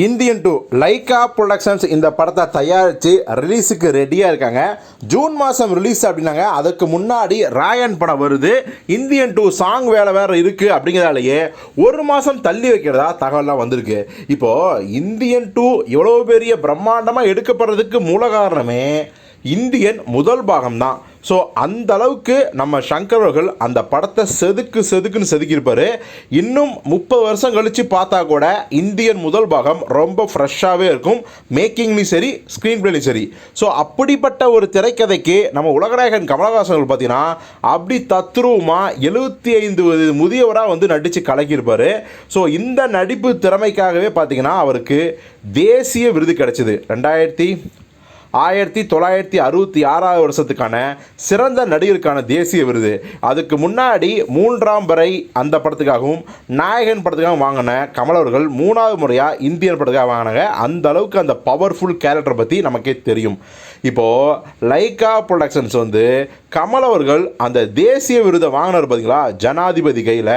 Indian two Lyca productions இந்த படத்தை தயாரித்து ரிலீஸுக்கு ரெடியாக இருக்காங்க. ஜூன் மாதம் ரிலீஸ் அப்படின்னாங்க. அதுக்கு முன்னாடி ராயன் படம் வருது. இந்தியன் டூ சாங் வேலை வேறு இருக்குது அப்படிங்கிறதாலேயே ஒரு மாதம் தள்ளி வைக்கிறதா தகவலாம் வந்திருக்கு. இப்போது இந்தியன் டூ இவ்வளோ பெரிய பிரம்மாண்டமாக எடுக்கப்படுறதுக்கு மூல காரணமே இந்தியன் முதல் பாகம் தான் ஸோ அந்த அளவுக்கு நம்ம சங்கர் அவர்கள் அந்த படத்தை செதுக்கு செதுக்குன்னு செதுக்கியிருப்பாரு. இன்னும் முப்பது வருஷம் கழித்து பார்த்தா கூட இந்தியன் முதல் பாகம் ரொம்ப ஃப்ரெஷ்ஷாகவே இருக்கும். மேக்கிங்லேயும் சரி ஸ்க்ரீன் பிளேலையும் சரி. ஸோ அப்படிப்பட்ட ஒரு திரைக்கதைக்கு நம்ம உலகநாயகன் கமலஹாசன் அவர்கள் பார்த்தீங்கன்னா அப்படி தத்ரூபமாக எழுபத்தி ஐந்து முதியவராக வந்து நடித்து கலக்கியிருப்பார். ஸோ இந்த நடிப்பு திறமைக்காகவே பார்த்தீங்கன்னா அவருக்கு தேசிய விருது கிடைச்சிது. ரெண்டாயிரத்தி ஆயிரத்தி தொள்ளாயிரத்தி அறுபத்தி ஆறாவது வருஷத்துக்கான சிறந்த நடிகருக்கான தேசிய விருது. அதுக்கு முன்னாடி மூன்றாம் வரை அந்த படத்துக்காகவும் நாயகன் படத்துக்காகவும் வாங்கின கமல் அவர்கள் மூணாவது முறையாக இந்தியன் படத்துக்காக வாங்கினாங்க. அந்த அளவுக்கு அந்த பவர்ஃபுல் கேரக்டரை பற்றி நமக்கே தெரியும். இப்போது லைகா ப்ரொடக்ஷன்ஸ் வந்து கமல் அவர்கள் அந்த தேசிய விருதை வாங்கினார் பார்த்தீங்களா ஜனாதிபதி கையில்.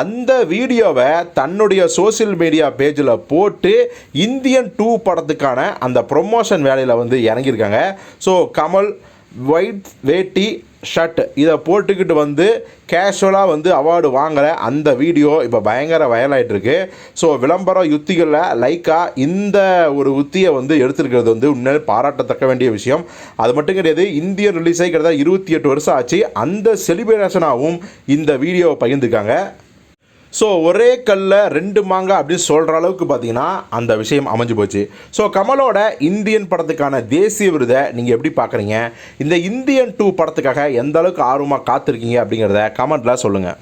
அந்த வீடியோவை தன்னுடைய சோஷியல் மீடியா பேஜில் போட்டு இந்தியன் டூ படத்துக்கான அந்த ப்ரொமோஷன் வேலையில் வந்து இறங்கியிருக்காங்க. ஸோ கமல் ஒயிட் வேட்டி ஷர்ட் இதை போட்டுக்கிட்டு வந்து கேஷுவலாக வந்து அவார்டு வாங்குற அந்த வீடியோ இப்போ பயங்கர வயலாகிட்டுருக்கு ஸோ விளம்பர யுத்திகளில் லைக்காக இந்த ஒரு உத்தியை வந்து எடுத்திருக்கிறது வந்து உண்மையிலே பாராட்டத்தக்க வேண்டிய விஷயம். அது மட்டும் கிடையாது இந்திய ரிலீஸ் ஆகிக்கிறதா இருபத்தி எட்டு வருஷம் ஆச்சு. அந்த செலிப்ரேஷனாகவும் இந்த வீடியோவை பகிர்ந்துருக்காங்க ஸோ ஒரே கல்ல ரெண்டு மாங்காய் அப்படின்னு சொல்கிற அளவுக்கு பார்த்தீங்கன்னா அந்த விஷயம் அமைஞ்சு போச்சு. ஸோ கமலோட இந்தியன் படத்துக்கான தேசிய விருதை நீங்கள் எப்படி பார்க்குறீங்க இந்த இந்தியன் டூ படத்துக்காக எந்த அளவுக்கு ஆர்வமாக காத்திருக்கீங்க அப்படிங்கிறத கமெண்ட்டில் சொல்லுங்கள்